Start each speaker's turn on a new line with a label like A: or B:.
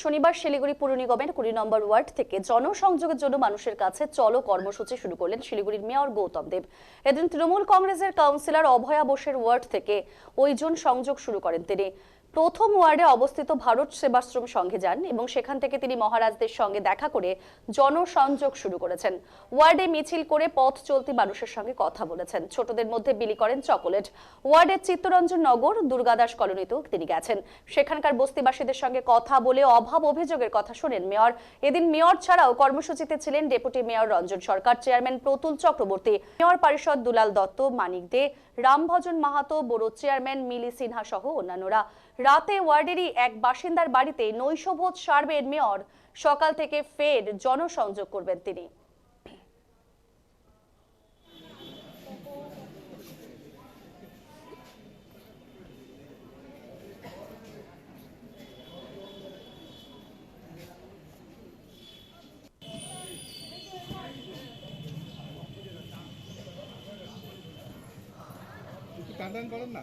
A: শনিবার শিলিগুড়ি পুর নিগমের কুড়ি নম্বর ওয়ার্ড থেকে জনসংযোগের জন্য মানুষের কাছে চলো কর্মসূচি শুরু করলেন শিলিগুড়ির মেয়র গৌতম দেব। এদিন তৃণমূল কংগ্রেসের কাউন্সিলর অভয়া বোসের ওয়ার্ড থেকে ওই জন সংযোগ শুরু করেন তিনি। প্রথম ওয়ার্ডে অবস্থিত ভারত সেবাশ্রম সংঘে যান এবং সেখান থেকে তিনি মহারাজদের সঙ্গে দেখা করে জনসংযোগ শুরু করেছেন। ওয়ার্ডে মিছিল করে পথ চলতি মানুষের সঙ্গে কথা বলেছেন। ছোটদের মধ্যে বিলি করেন চকোলেট। ওয়ার্ডের চিত্তরঞ্জন নগর, দুর্গাদাস কলোনিতেও তিনি গেছেন। সেখানকার বস্তিবাসীদের সঙ্গে কথা বলে অভাব অভিযোগের কথা শোনেন মেয়র। এদিন মেয়র ছাড়াও কর্মসূচিতে ছিলেন deputy mayor Ranjan Sarkar, chairman Pratul Chakraborty, mayor পরিষদ দুলাল দত্ত, মানিক দে, রামভজন মাহাতো বড় চেয়ারম্যান মিলি সিনহা সহ অন্যান্যরা। রাতে ওয়ার্ডেরই এক বাসিন্দার বাড়িতে নৈশভোজ সারবেন মেয়র। সকাল থেকে ফের জনসংযোগ করবেন তিনি।
B: একটু টান টান করেন না?